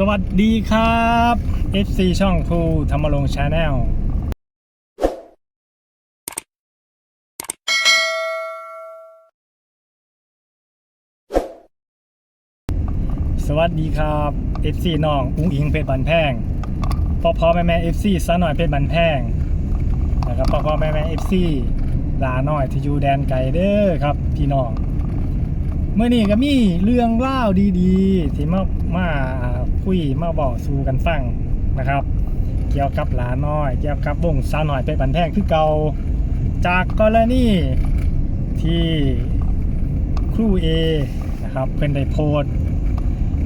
สวัสดีครับ FC ช่องภูธรรมรงชาแนลสวัสดีครับ FC น้องอุ้งอิงเพชรบันแพงพ่อพ่อแม่แม่ FC ซะหน่อยเพชรบันแพงนะครับพ่อพ่อแม่แม่ FC ลาหน่อยที่อยู่แดนไกลเด้อครับพี่น้องเมื่อนี้ก็มีเรื่องเล่าดีๆ ที่มามา คุยมาบอกสู่กันฟังนะครับ เกี่ยวกับหลานน้อย เกี่ยวกับวงสาวหน่อยไปบันแพงคือเก่าจากกรณีที่ครูเอนะครับเพิ่นได้โพส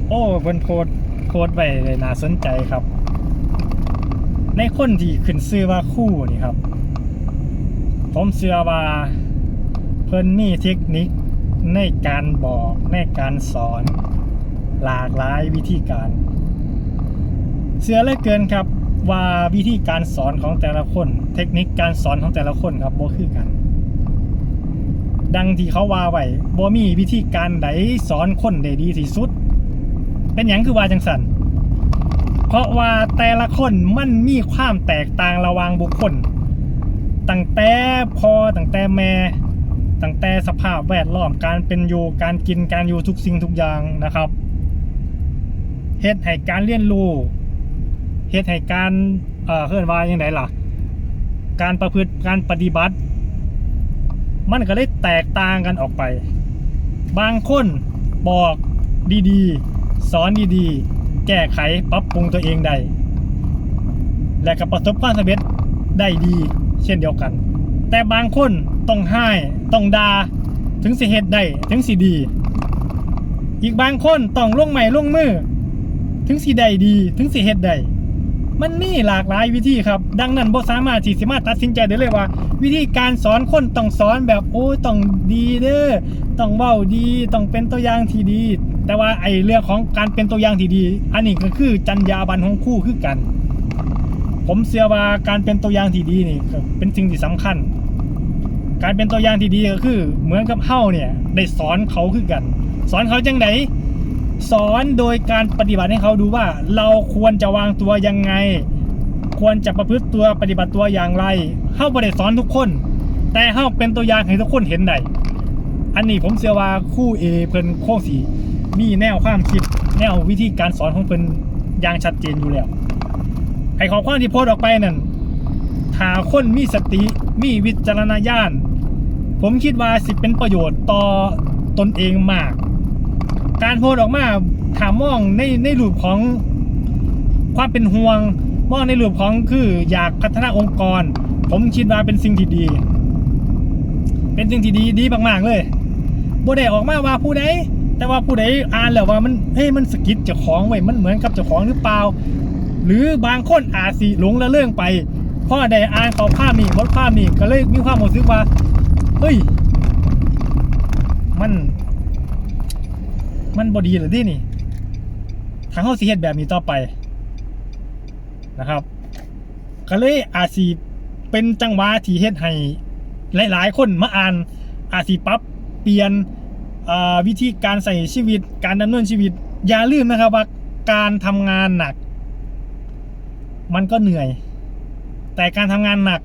โอ้เพิ่นโพสโพสไว้เลยน่าสนใจครับ ในคนที่ขึ้นชื่อว่าคู่นี่ครับ ผมเชื่อว่าเพิ่นมีเทคนิคในการบอกในการสอน หลากหลายวิธีการ เสือเลือเกินครับว่าวิธีการสอนของแต่ละคน เทคนิคการสอนของแต่ละคนครับบ่คือกัน ดังที่เขาว่าไว้บ่มีวิธีการใดสอนคนได้ดีที่สุด เป็นอย่างคือว่าจังสันเพราะว่าแต่ละคนมันมีความแตกต่างระหว่างบุคคลตั้งแต่พอตั้งแต่แม่ตั้งแต่สภาพแวดล้อมการเป็นอยู่การกินการอยู่ทุกสิ่งทุกอย่างนะครับเฮ็ดให้การเรียนรู้ เฮ็ดให้การเอ่อเคลื่อนว่ายังไงล่ะ การประพฤติการปฏิบัติ มันก็เลยแตกต่างกันออกไป บางคนบอกดีๆ สอนดีๆ แก้ไขปรับปรุงตัวเองได้ และก็ประสบความสำเร็จได้ดีเช่นเดียวกัน แต่บางคนต้องให้ต้องดาถึงสิเฮ็ดได้ถึงสิดี อีกบางคนต้องลงใหม่ลงมือ ถึงสิได้ดี ถึงสิเฮ็ดได้ มันมีหลากหลายวิธีครับ ดังนั้นบ่สามารถที่สิมาตัดสินใจได้เลยว่า วิธีการสอนคนต้องสอนแบบโอ้ต้องดีเด้อต้องเว้าดีต้องเป็นตัวอย่างที่ดี แต่ว่าไอ้เรื่องของการเป็นตัวอย่างที่ดี อันนี้ก็คือจรรยาบรรณของคู่คือกัน ผมเชื่อว่าการเป็นตัวอย่างที่ดีนี่เป็นสิ่งที่สำคัญ การเป็นตัวอย่างที่ดีก็คือ เหมือนกับเฮ้าเนี่ยได้สอนเขาคือกัน สอนเขาจังได สอนโดยการปฏิบัติให้เขาดูว่า เราควรจะวางตัวยังไง ควรจะประพฤติตัวปฏิบัติตัวอย่างไรเฮ้าบ่ได้สอนทุกคน แต่เฮ้าเป็นตัวอย่างให้ทุกคนเห็นได้อันนี้ผมเชื่อว่าคู่เอเพิ่นโคงสีมีแนวความคิดแนววิธีการสอนของเพิ่นอย่างชัดเจนอยู่แล้วไอ้ข้อความที่โพสต์ออกไปนั่นถ้าคนมีสติมีวิจารณญาณผมคิดว่าสิเป็นประโยชน์ต่อตนเองมาก การโพสออกมาถามมองในในรูปของความเป็นห่วงมองในรูปของคืออยากพัฒนาองค์กร ผมคิดว่าเป็นสิ่งที่ดี เป็นสิ่งที่ดีดีมากๆเลยบ่ได้ออกมาว่าผู้ใดแต่ว่าผู้ใดอ่านแล้วว่ามันเฮ้ยมันสกิดเจ้าของไว้มันเหมือนกับเจ้าของหรือเปล่า หรือบางคนอาจสิหลงละเรื่องไปเพราะได้อ่านข้อความนี้บทความนี้ก็เลยมีความรู้สึกว่าเฮ้ย มัน มันบดีเหรือดินี่ทางเขาสิเฮ็ดแบบนี้ต่อไปนะครับ ก็เลยอาจสิเป็นจังหวะที่เฮ็ดให้หลาย ๆ คนมาอ่านอาจสิปรับเปลี่ยนวิธีการใส่ชีวิต การดำเนินชีวิต อย่าลืมนะครับว่าการทำงานหนัก มันก็เหนื่อย แต่การทำงานหนัก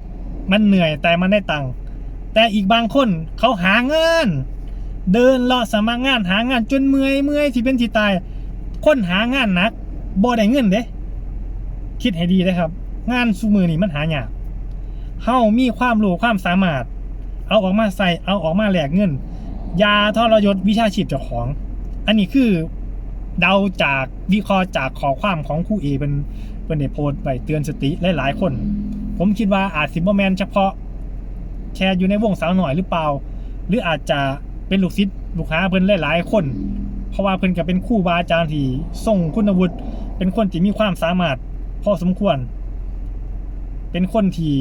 มันเหนื่อยแต่มันได้ตังค์แต่อีกบางคนเขาหาเงาน เดินเลาะสมัครงานหางานจนเมื่อยเมื่อยที่เป็นที่ตาย คนหางานหนักบ่ได้เงินเด้ คิดให้ดีนะครับ งานสูมือนี่มันหายากเฮามีความรู้ความสามารถ เอาออกมาใส่เอาออกมาแหลกเงินยาทรยศวิชาชีพเจ้าของ อันนี้คือเดาจากวิเคราะห์จากข้อความของคู่เอเป็นเป็นได้โพสต์ไปเตือนสติหลายๆคน ผมคิดว่าอาจสิบ่แมนเฉพาะแชร์อยู่ในวงสาวหน่อยหรือเปล่า หรืออาจจะ เป็นลูกศิษย์ลูกค้าเพิ่นหลายๆคน เพราะว่าเพิ่นก็เป็นครู่บาอาจารย์ที่ทรงคุณวุฒิเป็นคนที่มีความสามารถพอสมควร เป็นคนที่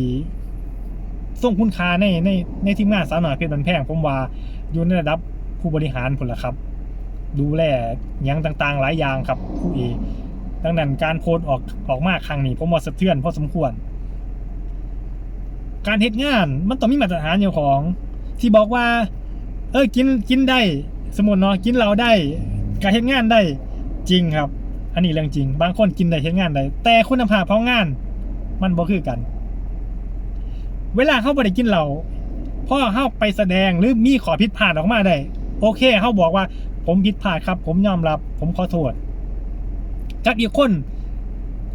ทรงคุณค่าในในในทีมงานสาวหน่อยเพชรบันแพงผมว่าอยู่ในระดับผู้บริหารผลละครับ ดูแลยังต่างๆ หลายอย่างครับผู้เอดังนั้นการโพสออกออกมาครั้งนี้ผมว่าสะเทือนพอสมควร การเฮ็ดงานมันต้องมีมาตรฐานอยู่ของ ที่บอกว่า ออกินกินได้ สมมุติเนาะกินเราได้การเฮ็ดงานได้จริงครับ อันนี้เรื่องจริง บางคนกินได้เห็นงานได้แต่คุณภาพของงาน มันบ่คือกัน เวลาเข้าบ่ได้กินเหล้าพ่อเข้าไปแสดงหรือมีขอผิดพลาดออกมาได้โอเคเขาบอกว่า ผมผิดพลาดครับ ผมยอมรับ ผมขอโทษจากอีกคน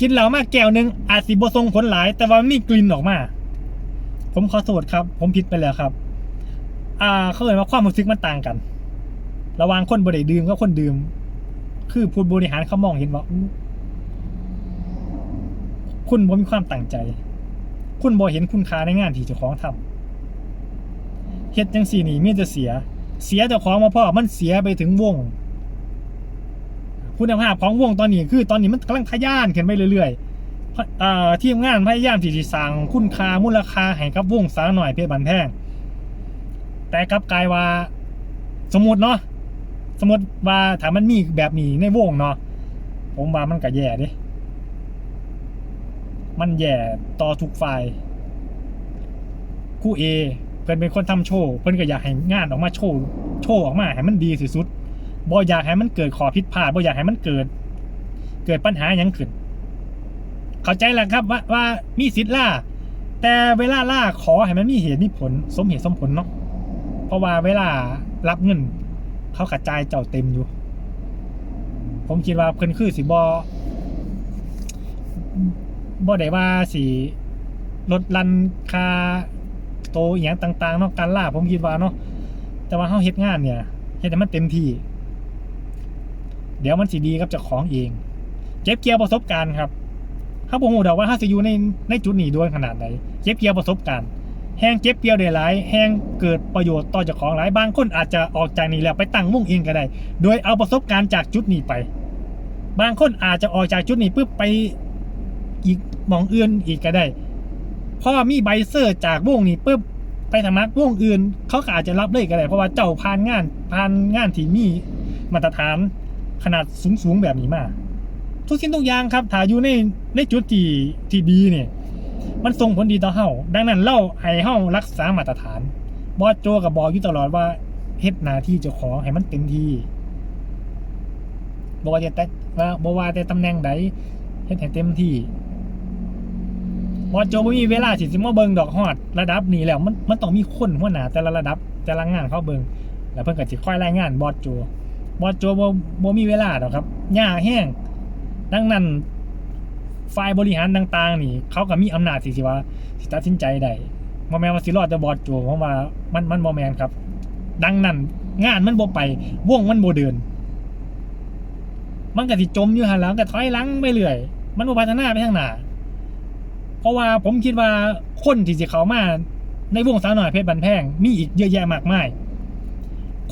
กินเหล้ามากแก้วหนึ่งอาจสิบ่ส่งผลหลาย แต่ว่ามีกลิ่นออกมา ผมขอโทษครับ ผมผิดไปแล้วครับ อ่าเขาเอ่ยว่าความรู้สึกมันต่างกัน ระหว่างคนบ่ได้ดื่มกับคนดื่ม คือผู้บริหารเขามองเห็นว่าคุณบ่มีความตั้งใจ คุณบ่เห็นคุณค่าในงานที่เจ้าของทำเฮ็ดจังสี่นี่มีแต่เสีย เสียเจ้าของมาพ่อมันเสียไปถึงวง คุณภาพของวงตอนนี้คือ ตอนนี้มันกำลังทะยานขึ้นไปเรื่อยๆเพราะอ่าทีมงานพยายามที่จะสร้างคุณค่ามูลค่าให้กับวงสาหน่อยเพชรบันแพง แต่กลับกลายว่า สมมติเนาะสมมติว่าถ้ามันมีแบบนี้ในวงเนาะผมว่ามันก็แย่ดิมันแย่ต่อทุกฝ่ายคู่เอเพิ่นเป็นคนทำโชว์เพิ่นก็อยากให้งานออกมาโชว์โชว์ออกมาให้มันดีสุดบ่อยากให้มันเกิดขอผิดพลาดบ่อยากให้มันเกิด เกิดปัญหาหยังขึ้นเข้าใจแล้วครับว่าว่ามีสิทธิ์ล่า แต่เวลาล่าขอให้มันมีเหตุมีผล สมเหตุสมผลเนาะ เพราะว่าเวลารับเงิน เขากระจายเจ้าเต็มอยู่ ผมคิดว่าเพิ่นคือสิบอบ่ได้ว่าสิลดลันคาโตอย่างต่างๆเนาะการล่าผมคิดว่าเนาะแต่ว่าเฮาเฮ็ดงานเนี่ยเฮ็ดให้มันเต็มที่ เดี๋ยวมันสิดีกับเจ้าของเอง เก็บเกี่ยวประสบการณ์ครับเขาบอกดอกว่าเขาจะอยู่ในในจุดนี้ด้วยขนาดไหนเก็บเกี่ยวประสบการณ์ แห้งเก็บเกี่ยวได้หลายแห้งเกิดประโยชน์ต่อเจ้าของหลายบางคนอาจจะออกจากนี้แล้วไปตั้งวงเองก็ได้ โดยเอาประสบการณ์จากจุดนี้ไป บางคนอาจจะออกจากจุดนี้ปุ๊บไปอีกมองเอื่นอีกก็ได้พราะว่ามีใบเซอร์จากวงนี้ปุ๊บไปสมัครวงอื่น เขาก็อาจจะรับเลยก็ได้เพราะว่าเจ้าผ่านงานผ่านงานที่มีมาตรฐานขนาดสูงๆแบบนี้มา ทุกสิ่งทุกอย่างครับถ้าอยู่ในในจุดที่ที่ดีเนี่ย มันส่งผลดีต่อเฮาดังนั้นเล่าให้เฮารักษามาตรฐานบอสโจกับบอกอยู่ตลอดว่าเฮ็ดหน้าที่เจ้าของให้มันเต็มที่บ่ว่าจะแต่ว่าบ่ว่าแต่ตำแหน่งใดเฮ็ดให้เต็มที่บอสโจบ่มีเวลาสิสิมาเบิ่งดอกฮอดระดับนี้แล้วมันมันต้องมีคนหัวหน้าแต่ละระดับแต่ละงานเขาเบิ่งแล้วเพิ่นก็สิค่อยรายงานบอสโจบอสโจบ่บ่มีเวลาดอกครับยากแห้งดังนั้น ฝ่ายบริหารต่างๆ นี่ เขาก็มีอำนาจสิสิว่าสิตัดสินใจได้บ่แมนว่าสิรอดแต่บอดโจเพราะว่ามันมันบ่แมนครับ ดังนั้น งานมันบ่ไปว่งมันบ่เดิน มันก็สิจมอยู่หันหลังก็ถอยหลังไปเรื่อย มันบ่พัฒนาไปทางหน้าเพราะว่าผมคิดว่าคนที่สิเข้ามาในวงสาวน้อยเพชรบันแพงมีอีกเยอะแยะมากมาย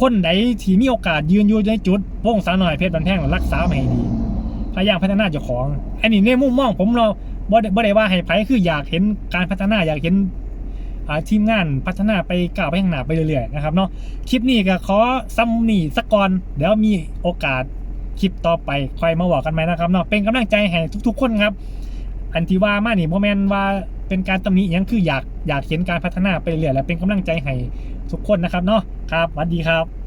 คนใดที่มีโอกาสยืนอยู่ในจุดวงสาวน้อยเพชรบันแพงรักษามาให้ดี พยายามพัฒนาเจ้าของ อันนี้ในมุมมองผมเราบ่ได้บ่ได้ว่าให้ไผคืออยากเห็นการพัฒนาอยากเห็นทีมงานพัฒนาไปก้าวไปข้างหน้าไปเรื่อยๆนะครับเนาะคลิปนี้ก็ขอซ้ำนี่สักก่อนเดี๋ยวมีโอกาสคลิปต่อไปค่อยมาบอกกันไหมนะครับเนาะเป็นกำลังใจให้ทุก ๆ คนครับ อันที่ว่ามานี่โมเมนว่าเป็นการตำหนิอิหยังคืออยากอยากเห็นการพัฒนาไปเรื่อยๆและเป็นกำลังใจให้ทุกคนนะครับเนาะครับสวัสดีครับ